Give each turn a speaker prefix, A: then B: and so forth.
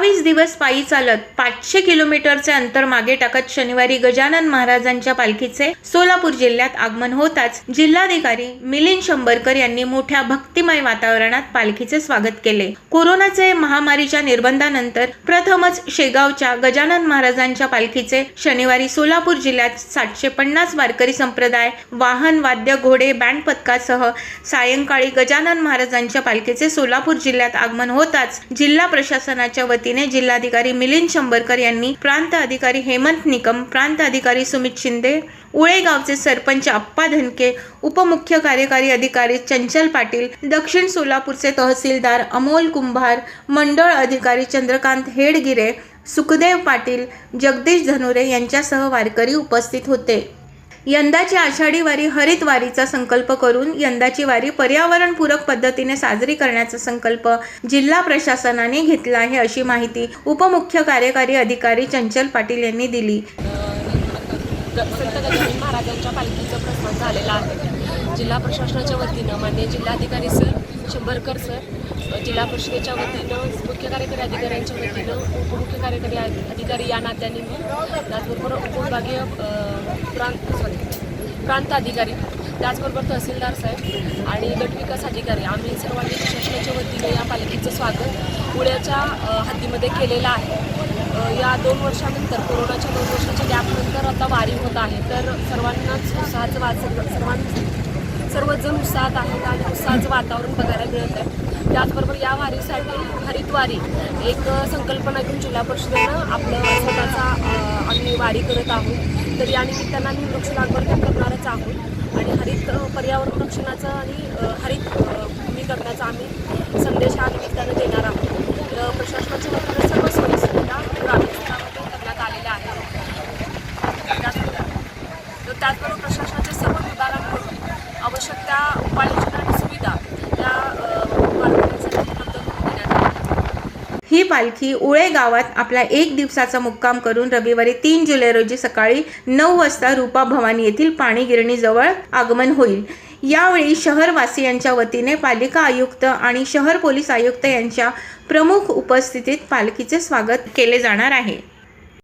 A: बावीस दिवस पायी चालत पाचशे किलोमीटरचे अंतर मागे टाकत शनिवारी गजानन महाराजांच्या पालखीचे सोलापूर जिल्ह्यात आगमन होताच जिल्हाधिकारी मिलिंद शंभरकर यांनी मोठ्या भक्तिमय वातावरणात पालखीचे स्वागत केले. कोरोनाचे महामारीच्या निर्बंधानंतर प्रथमच शेगावच्या गजानन महाराजांच्या पालखीचे शनिवारी सोलापूर जिल्ह्यात सातशे पन्नास वारकरी संप्रदाय वाहन वाद्य घोडे बँड पथकासह सायंकाळी गजानन महाराजांच्या पालखीचे सोलापूर जिल्ह्यात आगमन होताच जिल्हा प्रशासनाच्या वतीने जिल्हाधिकारी मिलिंद शंभरकर यांनी प्रांत अधिकारी हेमंत निकम प्रांत अधिकारी सुमित शिंदे उळे गावचे सरपंच अप्पा धनके उपमुख्य कार्यकारी अधिकारी चंचल पाटील दक्षिण सोलापूरचे तहसीलदार अमोल कुंभार मंडळ अधिकारी चंद्रकांत हेडगिरे सुखदेव पाटील जगदीश धनुरे यांच्यासह वारकरी उपस्थित होते. यंदाची आषाढी वारी हरित वारीचा संकल्प करून यंदाची वारी पर्यावरणपूरक पद्धतीने साजरी करण्याचा संकल्प जिल्हा प्रशासनाने घेतला आहे अशी माहिती उपमुख्य कार्यकारी अधिकारी चंचल पाटील यांनी दिली.
B: संत गजानन महाराजांच्या पालखीचं प्रस्थान झालेलं आहे. जिल्हा प्रशासनाच्या वतीनं मान्य जिल्हाधिकारी सर शंभरकर सर जिल्हा परिषदेच्या वतीनं मुख्य कार्यकारी अधिकाऱ्यांच्या वतीनं उपमुख्य कार्यकारी अधिकारी या नात्याने मी त्याचबरोबर उपविभागीय प्रांत सॉरी प्रांत अधिकारी त्याचबरोबर तहसीलदार साहेब आणि गट विकास अधिकारी आम्ही सर्वांनी प्रशासनाच्या वतीने या पालखीचं स्वागत पुण्याच्या हद्दीमध्ये केलेलं आहे. या दोन वर्षानंतर कोरोनाच्या दोन वर्षाच्या गॅपनंतर आता वारी होत आहे. तर सर्वांनाच उत्साहाचं वा सर्वांना सर्वच जण उत्साहात आहेत आणि उत्साहाचं वातावरण बघायला मिळत आहे. त्याचबरोबर या वारीसाठी हरितवारी एक संकल्पना घेऊन जिल्हा परिषदेनं आपलं स्वतःचा आम्ही वारी करत आहोत. तर या निमित्तानं आम्ही वृक्ष लागवड करणारच आहोत. आणि हरित पर्यावरण रक्षणाचं आणि हरित भूमी करण्याचा आम्ही संदेश या निमित्तानं देणार आहोत. तर प्रशासनाच्या वतीनं सर्व सोयीसुविधा ग्रामीण स्तरामध्ये करण्यात आलेल्या आहेत. त्याचबरोबर त्याचबरोबर प्रशासनाच्या सर्व विभागांकडून आवश्यक त्या उपाययोजना आणि सुविधा या उपलब्ध करून देण्यात आल्या
A: ही पालखी उळे गावात आपला एक दिवसाचा मुक्काम करून रविवारी तीन जुलै रोजी सकाळी नऊ वाजता रूपा भवानी येथील पाणी गिरणीजवळ आगमन होईल. यावेळी शहरवासियांच्या वतीने पालिका आयुक्त आणि शहर पोलीस आयुक्त यांच्या प्रमुख उपस्थितीत पालखीचे स्वागत केले जाणार आहे.